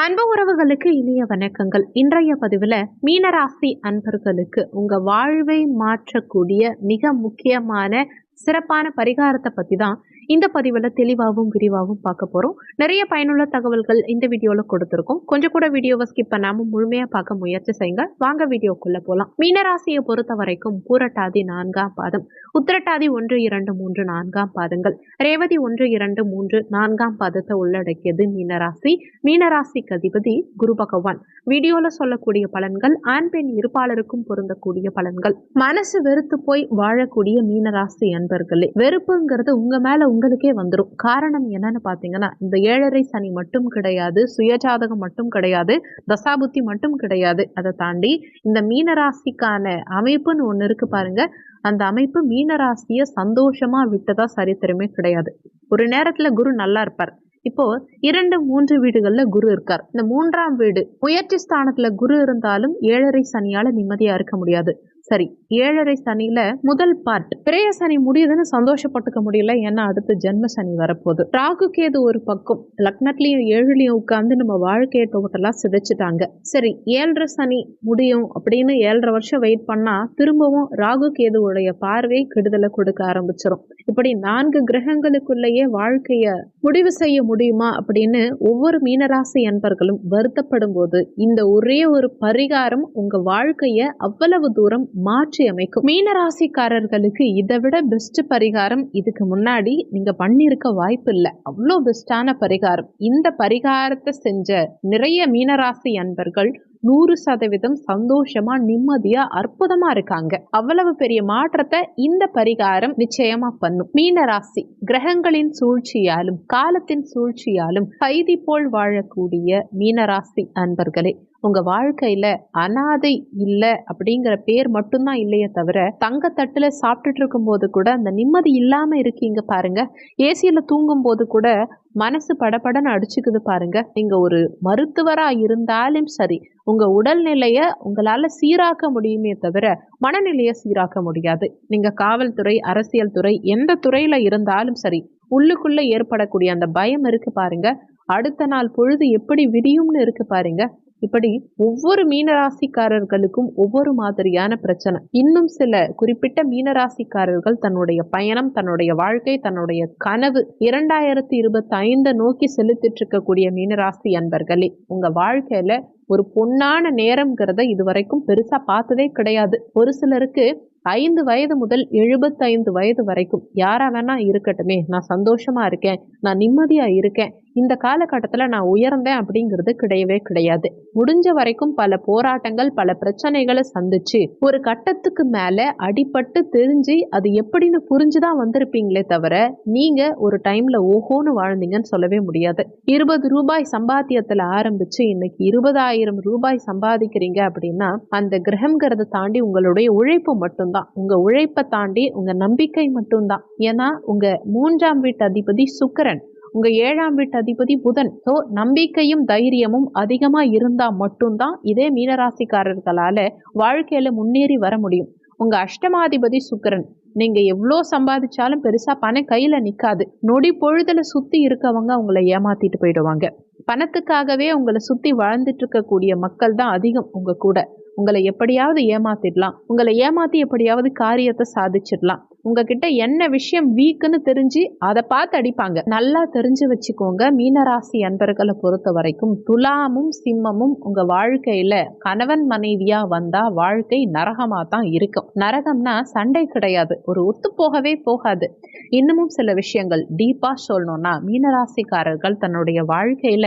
அன்பு உறவுகளுக்கு இனிய வணக்கங்கள். இன்றைய பதிவில் மீனராசி அன்பர்களுக்கு உங்க வாழ்வை மாற்றக்கூடிய மிக முக்கியமான சிறப்பான பரிகாரத்தை பற்றி தான் இந்த பதிவில் தெளிவாகவும் விரிவாகவும் பார்க்க போறோம். நிறைய பயனுள்ள தகவல்கள் இந்த வீடியோல கொடுத்துருக்கோம். கொஞ்சம் கூட வீடியோவை ஸ்கிப் பண்ணாமல் முழுமையா பார்க்க முயற்சி செய்யுங்க. வாங்க வீடியோக்குள்ள போலாம். மீனராசியை பொறுத்த வரைக்கும் பூரட்டாதி நான்காம் பாதம். உத்திரட்டாதி ஒன்று இரண்டு மூன்று நான்காம் பாதங்கள். ரேவதி ஒன்று இரண்டு மூன்று நான்காம் பாதத்தை உள்ளடக்கியது மீனராசி. மீனராசிக்கு அதிபதி குரு பகவான். வீடியோவில் சொல்லக்கூடிய பலன்கள் ஆண் பெண் இருப்பாளருக்கும் பொருந்தக்கூடிய பலன்கள். மனசு வெறுத்து போய் வாழக்கூடிய மீனராசி அன்பர்களே வெறுப்புங்கிறது உங்க மேல உங்களுக்கே வந்துடும் காரணம் என்னன்னு பார்த்தீங்கன்னா இந்த ஏழரை சனி மட்டும் கிடையாது சுயஜாதகம் மட்டும் கிடையாது தசாபுத்தி மட்டும் கிடையாது. அதை தாண்டி இந்த மீனராசிக்கான அமைப்புன்னு ஒன்று இருக்கு பாருங்க. அந்த அமைப்பு மீனராசியை சந்தோஷமா விட்டதா சரித்திரமே கிடையாது. ஒரு நேரத்துல குரு நல்லா இருப்பார். இப்போ இரண்டு மூன்று வீடுகள்ல குரு இருக்கார். இந்த மூன்றாம் வீடு முயற்சி ஸ்தானத்துல குரு இருந்தாலும் ஏழரை சனியால நிம்மதியா இருக்க முடியாது. சரி ஏழரை சனியில முதல் பார்ட் பிரேய சனி முடியுதுன்னு சந்தோஷப்பட்டுக்க முடியல. ஏன்னா அடுத்து ஜென்ம சனி வரப்போகுது. ராகு கேது ஒரு பக்கம். லக்னத்திலையும் ஏழுலையும் உட்கார்ந்து நம்ம வாழ்க்கையை டோட்டலா சிதைச்சிட்டாங்க. சரி ஏழரை சனி முடியும் அப்படின்னு ஏழரை வருஷம் வெயிட் பண்ணா திரும்பவும் ராகு கேதுவுடைய பார்வை கெடுதலை கொடுக்க ஆரம்பிச்சிடும் இப்படி நான்கு கிரகங்களுக்குள்ளேயே வாழ்க்கைய முடிவு செய்ய முடியுமா அப்படின்னு ஒவ்வொரு மீனராசி அன்பர்களும் வருத்தப்படும் போது இந்த ஒரே ஒரு பரிகாரம் உங்க வாழ்க்கைய அவ்வளவு தூரம் மாற்றி அமைக்கும். மீனராசிக்காரர்களுக்கு இதை விட பெஸ்ட் பரிகாரம் இதுக்கு முன்னாடி நீங்க பண்ணியிருக்க வாய்ப்பு இல்லை அவ்வளோ பெஸ்டான பரிகாரம். இந்த பரிகாரத்தை செஞ்ச நிறைய மீனராசி அன்பர்கள் நூறு சதவீதம் சந்தோஷமா நிம்மதியா அற்புதமா இருக்காங்க. அவ்வளவு பெரிய மாற்றத்தை இந்த பரிகாரம் நிச்சயமா பண்ணும். மீனராசி கிரகங்களின் சூழ்ச்சியாலும் காலத்தின் சூழ்ச்சியாலும் கைதி போல் வாழக்கூடிய மீனராசி அன்பர்களே உங்கள் வாழ்க்கையில் அனாதை இல்லை அப்படிங்கிற பேர் மட்டும்தான் இல்லையே தவிர தங்கத்தட்டில் சாப்பிட்டுட்டு இருக்கும்போது கூட அந்த நிம்மதி இல்லாமல் இருக்கீங்க பாருங்கள் ஏசியில் தூங்கும்போது கூட மனசு படப்படன்னு அடிச்சுக்குது பாருங்கள் நீங்கள் ஒரு மருத்துவராக இருந்தாலும் சரி உங்கள் உடல்நிலையை உங்களால் சீராக்க முடியுமே தவிர மனநிலையை சீராக்க முடியாது. நீங்கள் காவல்துறை அரசியல் துறை எந்த துறையில் இருந்தாலும் சரி உள்ளுக்குள்ளே ஏற்படக்கூடிய அந்த பயம் இருக்கு பாருங்க. அடுத்த நாள் பொழுது எப்படி விரியும்னு இருக்கு பாருங்க. இப்படி ஒவ்வொரு மீனராசிக்காரர்களுக்கும் ஒவ்வொரு மாதிரியான பிரச்சனை. இன்னும் சில குறிப்பிட்ட மீனராசிக்காரர்கள் தன்னுடைய பயணம் தன்னுடைய வாழ்க்கை தன்னுடைய கனவு இரண்டாயிரத்தி இருபத்தி ஐந்து நோக்கி செலுத்திட்டு இருக்கக்கூடிய மீனராசி அன்பர்களே உங்க வாழ்க்கையில ஒரு பொன்னான நேரம்ங்கிறத இதுவரைக்கும் பெருசா பார்த்ததே கிடையாது. ஒரு சிலருக்கு ஐந்து வயது முதல் எழுபத்தைந்து வயது வரைக்கும் யாரா வேணா இருக்கட்டுமே நான் சந்தோஷமா இருக்கேன் நான் நிம்மதியா இருக்கேன் இந்த காலகட்டத்தில் நான் உயர்ந்தேன் அப்படிங்கிறது கிடையவே கிடையாது. முடிஞ்ச வரைக்கும் பல போராட்டங்கள் பல பிரச்சனைகளை சந்திச்சு ஒரு கட்டத்துக்கு மேலே அடிபட்டு தெரிஞ்சு அது எப்படின்னு புரிஞ்சுதான் வந்திருப்பீங்களே தவிர நீங்க ஒரு டைம்ல ஓஹோன்னு வாழ்ந்தீங்கன்னு சொல்லவே முடியாது. இருபது ரூபாய் சம்பாத்தியத்தில் ஆரம்பிச்சு இன்னைக்கு இருபதாயிரம் ரூபாய் சம்பாதிக்கிறீங்க அப்படின்னா அந்த கிரகங்கிறத தாண்டி உங்களுடைய உழைப்பு மட்டும்தான். உங்க உழைப்பை தாண்டி உங்க நம்பிக்கை மட்டும்தான். ஏன்னா உங்க மூன்றாம் வீட்டு அதிபதி சுக்கரன். உங்க ஏழாம் வீட்டு அதிபதி புதன். ஸோ நம்பிக்கையும் தைரியமும் அதிகமா இருந்தா மட்டும்தான் இதே மீனராசிக்காரர்களால வாழ்க்கையில முன்னேறி வர முடியும். உங்க அஷ்டமாதிபதி சுக்கரன் நீங்க எவ்வளோ சம்பாதிச்சாலும் பெருசா பணம் கையில நிக்காது. நொடி பொழுதுல சுத்தி இருக்கவங்க உங்களை ஏமாத்திட்டு போயிடுவாங்க. பணத்துக்காகவே உங்களை சுத்தி வாழ்ந்துட்டு இருக்கக்கூடிய மக்கள் தான் அதிகம் உங்க கூட. உங்களை எப்படியாவது ஏமாத்திடலாம். உங்களை ஏமாத்தி எப்படியாவது காரியத்தை சாதிச்சிடலாம். உங்ககிட்ட என்ன விஷயம் வீக்குன்னு தெரிஞ்சு அதை பார்த்து அடிப்பாங்க. நல்லா தெரிஞ்சு வச்சுக்கோங்க. மீனராசி அன்பர்களை பொறுத்த வரைக்கும் துலாமும் சிம்மமும் உங்க வாழ்க்கையில கணவன் மனைவியா வந்தா வாழ்க்கை நரகமா தான் இருக்கும். நரகம்னா சண்டை கிடையாது. ஒரு ஒத்து போகவே போகாது. இன்னமும் சில விஷயங்கள் டீப்பா சொல்லணும்னா மீனராசிக்காரர்கள் தன்னுடைய வாழ்க்கையில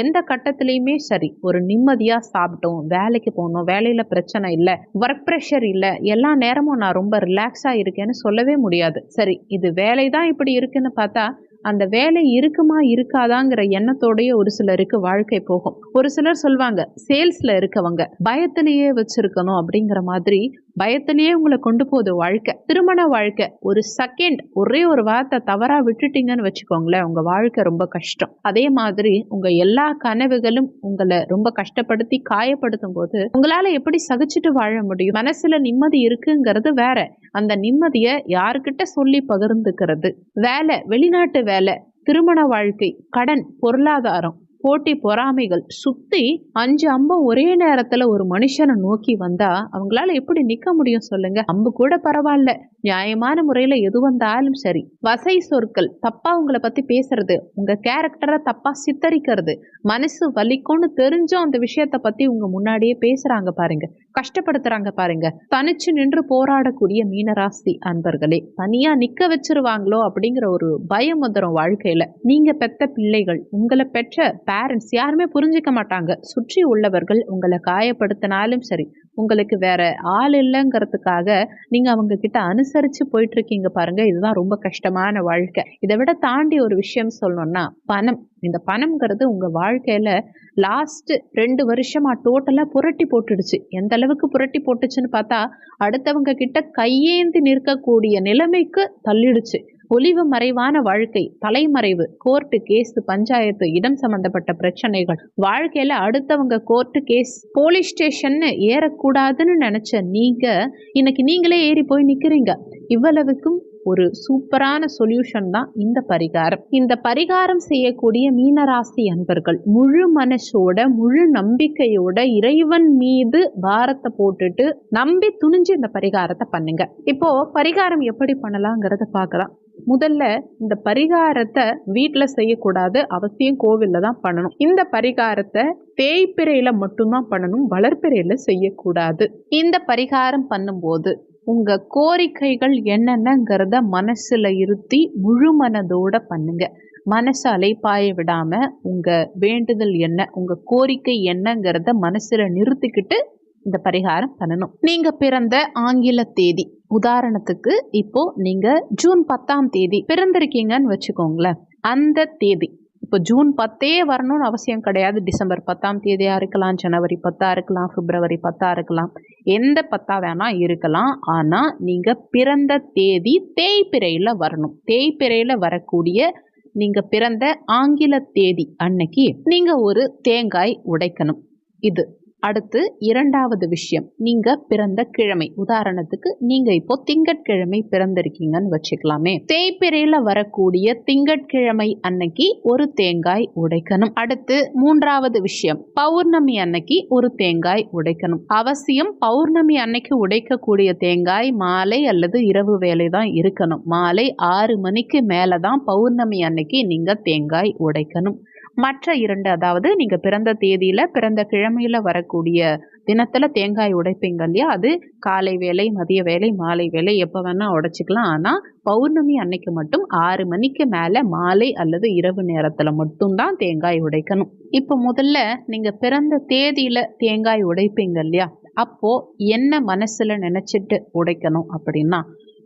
எந்த கட்டத்திலையுமே சரி ஒரு நிம்மதியா சாப்பிட்டோம் வேலைக்கு போகணும் வேலையில பிரச்சனை இல்லை ஒர்க் ப்ரெஷர் இல்லை எல்லா நேரமும் நான் ரொம்ப ரிலாக்ஸா இருக்கேன்னு சொல்லவே முடியாது. சரி இது வேலை தான் இப்படி இருக்குன்னு பார்த்தா அந்த வேலை இருக்குமா இருக்காதாங்கிற எண்ணத்தோடைய ஒரு சிலருக்கு வாழ்க்கை போகும். ஒரு சிலர் சொல்லுவாங்க சேல்ஸ்ல இருக்கவங்க பயத்திலேயே வச்சிருக்கணும் அப்படிங்கிற மாதிரி பயத்திலேயே உங்களை கொண்டு போகுது வாழ்க்கை. திருமண வாழ்க்கை ஒரு செகண்ட் ஒரே ஒரு வார்த்தை தவறா விட்டுட்டீங்கன்னு வச்சுக்கோங்களேன் உங்க வாழ்க்கை ரொம்ப கஷ்டம். அதே மாதிரி உங்க எல்லா கனவுகளும் உங்களை ரொம்ப கஷ்டப்படுத்தி காயப்படுத்தும் போது உங்களால எப்படி சகிச்சுட்டு வாழ முடியும்? மனசுல நிம்மதி இருக்குங்கிறது வேற. அந்த நிம்மதியை யாருக்கிட்ட சொல்லி பகிர்ந்துக்கிறது? வேலை வெளிநாட்டு வேலை திருமண வாழ்க்கை கடன் பொருளாதாரம். போட்டி பொறாமைகள் சுத்தி அஞ்சு அம்பு ஒரே நேரத்துல ஒரு மனுஷனை நோக்கி வந்தா அவங்களால எப்படி நிக்க முடியும் சொல்லுங்க? அம்பு கூட பரவாயில்ல. நியாயமான முறையில் எது வந்தாலும் சரி வசை சொற்கள் தப்பா உங்களை பத்தி பேசுறது உங்க கேரக்டரை தப்பா சித்தரிக்கிறது மனசு வலிக்கும்னு தெரிஞ்சும் அந்த விஷயத்த பத்தி உங்க முன்னாடியே பேசுறாங்க பாருங்க கஷ்டப்படுத்துறாங்க பாருங்க. தனிச்சு நின்று போராடக்கூடிய மீனராசி அன்பர்களே தனியா நிக்க வச்சிருவாங்களோ அப்படிங்கிற ஒரு பயம் வந்துடும் வாழ்க்கையில. நீங்க பெத்த பிள்ளைகள் உங்களை பெற்ற பேரண்ட்ஸ் யாருமே புரிஞ்சுக்க மாட்டாங்க. சுற்றி உள்ளவர்கள் உங்களை காயப்படுத்தினாலும் சரி உங்களுக்கு வேற ஆள் இல்லைங்கிறதுக்காக நீங்க அவங்க கிட்ட அனுசரிச்சு போயிட்டு இருக்கீங்க பாருங்க. இதுதான் ரொம்ப கஷ்டமான வாழ்க்கை. இதை விட தாண்டி ஒரு விஷயம் சொல்லணும்னா பணம். இந்த பணம்ங்கிறது உங்க வாழ்க்கையில லாஸ்ட் ரெண்டு வருஷமா டோட்டலா புரட்டி போட்டுடுச்சு. எந்த அளவுக்கு புரட்டி போட்டுச்சுன்னு பார்த்தா அடுத்தவங்க கிட்ட கையேந்தி நிற்கக்கூடிய நிலைமைக்கு தள்ளிடுச்சு. ஒளிவு மறைவான வாழ்க்கை தலைமறைவு கோர்ட்டு கேஸ் பஞ்சாயத்து இடம் சம்பந்தப்பட்ட பிரச்சனைகள். வாழ்க்கையில அடுத்தவங்க கோர்ட்டு கேஸ் போலீஸ் ஸ்டேஷன்னு ஏறக்கூடாதுன்னு நினைச்ச நீங்க இன்னைக்கு நீங்களே ஏறி போய் நிக்கிறீங்க. இவ்வளவுக்கும் ஒரு சூப்பரான சொல்யூஷன் தான் இந்த பரிகாரம். இந்த பரிகாரம் செய்யக்கூடிய மீனராசி அன்பர்கள் முழு மனசோட முழு நம்பிக்கையோட இறைவன் மீது பாரத்தை போட்டுட்டு நம்பி துணிஞ்சு இந்த பரிகாரத்தை பண்ணுங்க. இப்போ பரிகாரம் எப்படி பண்ணலாங்கிறத பார்க்கலாம். முதல்ல இந்த பரிகாரத்தை வீட்டில் செய்யக்கூடாது அவசியம் கோவிலில் தான் பண்ணணும். இந்த பரிகாரத்தை தேய்ப்பிரையில மட்டும்தான் பண்ணணும் வளர்ப்பிறையில செய்யக்கூடாது. இந்த பரிகாரம் பண்ணும்போது உங்க கோரிக்கைகள் என்னென்னங்கிறத மனசுல இருத்தி முழு மனதோட பண்ணுங்க. மனசு அலைப்பாய விடாம உங்க வேண்டுதல் என்ன உங்க கோரிக்கை என்னங்கிறத மனசுல நிறுத்திக்கிட்டு இந்த பரிகாரம் பண்ணணும். நீங்க பிறந்த ஆங்கில தேதி உதாரணத்துக்கு இப்போ நீங்க ஜூன் பத்தாம் தேதி பிறந்திருக்கீங்கன்னு வச்சுக்கோங்களேன். அந்த தேதி இப்போ ஜூன் பத்தே வரணும்னு அவசியம் கிடையாது. டிசம்பர் பத்தாம் தேதியாக இருக்கலாம் ஜனவரி பத்தாக இருக்கலாம் பிப்ரவரி பத்தா இருக்கலாம். எந்த பத்தா வேணால் இருக்கலாம். ஆனால் நீங்கள் பிறந்த தேதி தேய்பிறையில் வரணும். தேய்பிறையில் வரக்கூடிய நீங்கள் பிறந்த ஆங்கில தேதி அன்னைக்கு நீங்கள் ஒரு தேங்காய் உடைக்கணும். இது. அடுத்து இரண்டாவது விஷயம். நீங்க பிறந்த கிழமை. உதாரணத்துக்கு நீங்க இப்போ திங்கட்கிழமை பிறந்திருக்கீங்கன்னு வச்சுக்கலாமே. தேய்பிரையில வரக்கூடிய திங்கட்கிழமை அன்னைக்கு ஒரு தேங்காய் உடைக்கணும். அடுத்து மூன்றாவது விஷயம். பௌர்ணமி அன்னைக்கு ஒரு தேங்காய் உடைக்கணும். அவசியம் பௌர்ணமி அன்னைக்கு உடைக்கக்கூடிய தேங்காய் மாலை அல்லது இரவு வேலை தான் இருக்கணும். மாலை ஆறு மணிக்கு மேலே தான் பௌர்ணமி அன்னைக்கு நீங்க தேங்காய் உடைக்கணும். மற்ற இரண்டு அதாவது நீங்க பிறந்த தேதியில பிறந்த கிழமையில வரக்கூடிய தினத்துல தேங்காய் உடைப்பீங்க இல்லையா? அது காலை வேலை மதிய வேலை மாலை வேலை எப்போ வேணா உடைச்சிக்கலாம். ஆனா பௌர்ணமி அன்னைக்கு மட்டும் ஆறு மணிக்கு மேல மாலை அல்லது இரவு நேரத்துல மட்டும்தான் தேங்காய் உடைக்கணும். இப்போ முதல்ல நீங்க பிறந்த தேதியில தேங்காய் உடைப்பீங்க இல்லையா? அப்போ என்ன மனசுல நினைச்சிட்டு உடைக்கணும் அப்படின்னா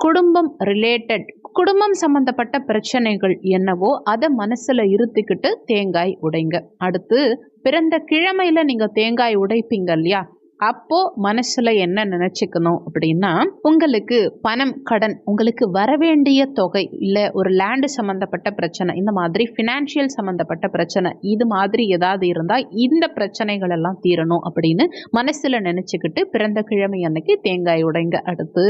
குடும்பம் ரிலேட்டட் குடும்பம் சம்பந்தப்பட்ட பிரச்சனைகள் என்னவோ அதை மனசுல இருத்திக்கிட்டு தேங்காய் உடைங்க. அடுத்து பிறந்த கிழமையில நீங்க தேங்காய் உடைப்பீங்க இல்லையா? அப்போ மனசுல என்ன நினைச்சுக்கணும் அப்படின்னா உங்களுக்கு பணம் கடன் உங்களுக்கு வரவேண்டிய தொகை இல்ல ஒரு லேண்டு சம்பந்தப்பட்ட பிரச்சனை இந்த மாதிரி பினான்சியல் சம்பந்தப்பட்ட பிரச்சனை இது மாதிரி ஏதாவது இருந்தா இந்த பிரச்சனைகள் எல்லாம் தீரணும் அப்படின்னு மனசுல நினைச்சுக்கிட்டு பிறந்த கிழமை அன்னைக்கு தேங்காய் உடைங்க அடுத்து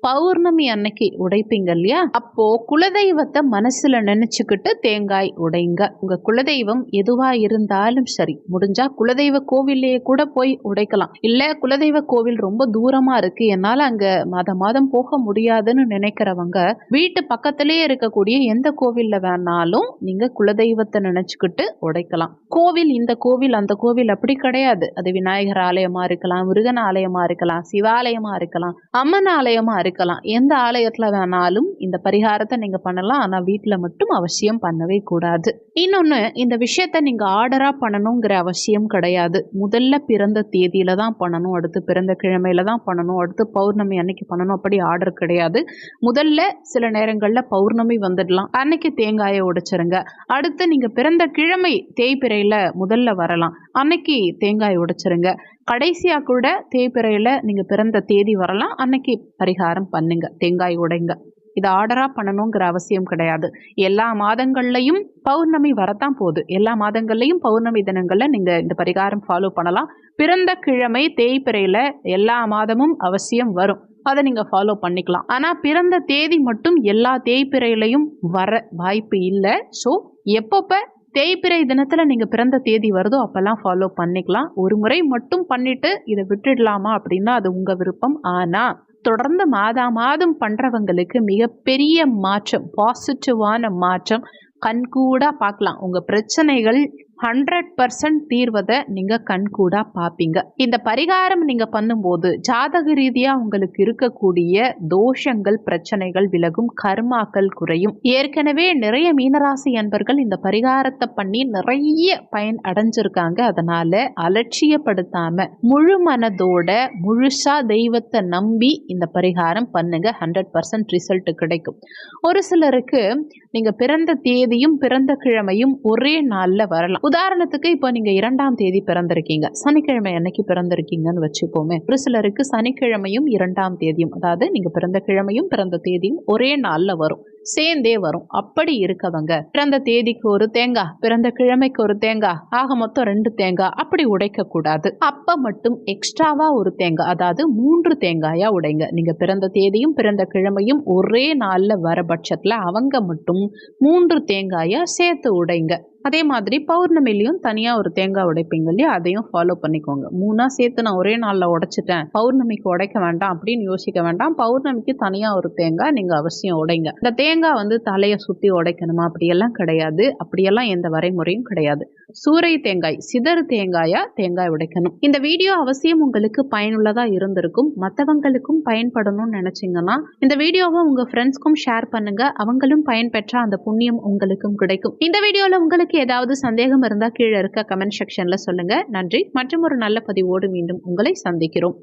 பௌர்ணமி அன்னைக்கு உடைப்பீங்க இல்லையா? அப்போ குலதெய்வத்தை மனசுல நினைச்சுக்கிட்டு தேங்காய் உடைங்க. உங்க குலதெய்வம் எதுவா இருந்தாலும் சரி முடிஞ்சா குலதெய்வ கோவில்லையே கூட போய் உடைக்கலாம். இல்ல இல்லை குலதெய்வ கோவில் ரொம்ப தூரமா இருக்கு. என்னால அங்க மாதம் மாதம் போக முடியாதுன்னு நினைக்கிறவங்க வீட்டு பக்கத்திலேயே இருக்கக்கூடிய எந்த கோவில்ல வேணாலும் நீங்க குலதெய்வத்தை நினைச்சுக்கிட்டு உடைக்கலாம். கோவில் இந்த கோவில் அந்த கோவில் அப்படி கிடையாது. அது விநாயகர் ஆலயமா இருக்கலாம் முருகன் ஆலயமா இருக்கலாம் சிவாலயமா இருக்கலாம் அம்மன் ஆலயமா இருக்கலாம். எந்த ஆலயத்துல வேணாலும் இந்த பரிகாரத்தை நீங்க பண்ணலாம். ஆனா வீட்டுல மட்டும் அவசியம் பண்ணவே கூடாது. இன்னொன்னு இந்த விஷயத்த நீங்க ஆர்டரா பண்ணணுங்கிற அவசியம் கிடையாது. முதல்ல பிறந்த தேதியில தான் பண்ணணும் அடுத்து பிறந்த கிழமையில தான் பண்ணணும் அடுத்து பௌர்ணமி அன்னைக்கு பண்ணணும் அப்படி ஆர்டர் கிடையாது. முதல்ல சில நேரங்களில் பௌர்ணமி வந்துடலாம். அன்னைக்கு தேங்காயை உடைச்சிருங்க. அடுத்து நீங்கள் பிறந்த கிழமை தேய்பிறையில் முதல்ல வரலாம். அன்னைக்கு தேங்காய் உடைச்சிருங்க. கடைசியாக கூட தேய்பிறையில் நீங்கள் பிறந்த தேதி வரலாம். அன்னைக்கு பரிகாரம் பண்ணுங்க. தேங்காய் உடைங்க. இதை ஆர்டராக பண்ணணுங்கிற அவசியம் கிடையாது. எல்லா மாதங்கள்லையும் பௌர்ணமி வரத்தான் போகுது. எல்லா மாதங்கள்லையும் பௌர்ணமி தினங்களில் நீங்கள் இந்த பரிகாரம் ஃபாலோ பண்ணலாம். பிறந்த கிழமை தேய்பிறையில் எல்லா மாதமும் அவசியம் வரும். அதை நீங்கள் ஃபாலோ பண்ணிக்கலாம். ஆனால் பிறந்த தேதி மட்டும் எல்லா தேய்பிறையிலையும் வர வாய்ப்பு இல்லை. ஸோ எப்பப்போ தேய்பிறை தினத்தில் நீங்கள் பிறந்த தேதி வருதோ அப்போல்லாம் ஃபாலோ பண்ணிக்கலாம். ஒரு முறை மட்டும் பண்ணிவிட்டு இதை விட்டுடலாமா அப்படின்னா அது உங்கள் விருப்பம். ஆனால் தொடர்ந்து மாதா மாதம் பண்ணுறவங்களுக்கு மிகப்பெரிய மாற்றம் பாசிட்டிவான மாற்றம். கண்கூடாக பார்க்கலாம். உங்கள் பிரச்சனைகள் ஹண்ட்ரட் பர்சன்ட் தீர்வதை நீங்கள் கண்கூடா பார்ப்பீங்க இந்த பரிகாரம் நீங்கள் பண்ணும்போது ஜாதக ரீதியாக உங்களுக்கு இருக்கக்கூடிய தோஷங்கள் பிரச்சனைகள் விலகும் கர்மாக்கள் குறையும். ஏற்கனவே நிறைய மீனராசி அன்பர்கள் இந்த பரிகாரத்தை பண்ணி நிறைய பயன் அடைஞ்சிருக்காங்க. அதனால அலட்சியப்படுத்தாம முழு மனதோட முழுசா தெய்வத்தை நம்பி இந்த பரிகாரம் பண்ணுங்க. ஹண்ட்ரட் பர்சன்ட் ரிசல்ட் கிடைக்கும். ஒரு சிலருக்கு நீங்க பிறந்த தேதியும் பிறந்த கிழமையும் ஒரே நாளில் வரலாம். உதாரணத்துக்கு இப்போ நீங்க இரண்டாம் தேதி பிறந்திருக்கீங்க. சனிக்கிழமை அன்னைக்கு பிறந்திருக்கீங்கன்னு வச்சுப்போமே. ஒரு சிலருக்கு சனிக்கிழமையும் இரண்டாம் தேதியும் அதாவது நீங்க பிறந்த கிழமையும் பிறந்த தேதியும் ஒரே நாள்ல வரும். சேர்ந்தே வரும். அப்படி இருக்கவங்க பிறந்த தேதிக்கு ஒரு தேங்காய் பிறந்த கிழமைக்கு ஒரு தேங்காய் ஆக மொத்தம் ரெண்டு தேங்காய் அப்படி உடைக்க கூடாது அப்ப மட்டும் எக்ஸ்ட்ராவா ஒரு தேங்காய் அதாவது மூன்று தேங்காயா உடைங்க. நீங்க பிறந்த தேதியும் பிறந்த கிழமையும் ஒரே நாள்ல வர பட்சத்துல அவங்க மட்டும் மூன்று தேங்காயா சேர்த்து உடைங்க. அதே மாதிரி பௌர்ணமிலையும் தனியாக ஒரு தேங்காய் உடைப்பீங்க இல்லையா? அதையும் ஃபாலோ பண்ணிக்கோங்க. மூணா சேர்த்து நான் ஒரே நாளில் உடைச்சிட்டேன். பௌர்ணமிக்கு உடைக்க வேண்டாம் அப்படின்னு யோசிக்க வேண்டாம். பௌர்ணமிக்கு தனியாக ஒரு தேங்காய் நீங்கள் அவசியம் உடைங்க. இந்த தேங்காய் வந்து தலையை சுற்றி உடைக்கணுமா? அப்படியெல்லாம் கிடையாது. அப்படியெல்லாம் எந்த வரைமுறையும் கிடையாது. சூறை தேங்காய் சிதறு தேங்காயா தேங்காய் உடைக்கணும். இந்த வீடியோ அவசியம் உங்களுக்கு பயனுள்ளதாக இருந்திருக்கும். மற்றவங்களுக்கும் பயன்படணும்னு நினச்சிங்கன்னா இந்த வீடியோவை உங்கள் ஃப்ரெண்ட்ஸ்க்கும் ஷேர் பண்ணுங்க. அவங்களும் பயன்பெற்ற அந்த புண்ணியம் உங்களுக்கும் கிடைக்கும். இந்த வீடியோவில் உங்களுக்கு ஏதாவது சந்தேகம் இருந்தால் கீழே இருக்க கமெண்ட் செக்ஷனில் சொல்லுங்க. நன்றி. மற்றும் ஒரு நல்ல பதிவோடு மீண்டும் உங்களை சந்திக்கிறோம்.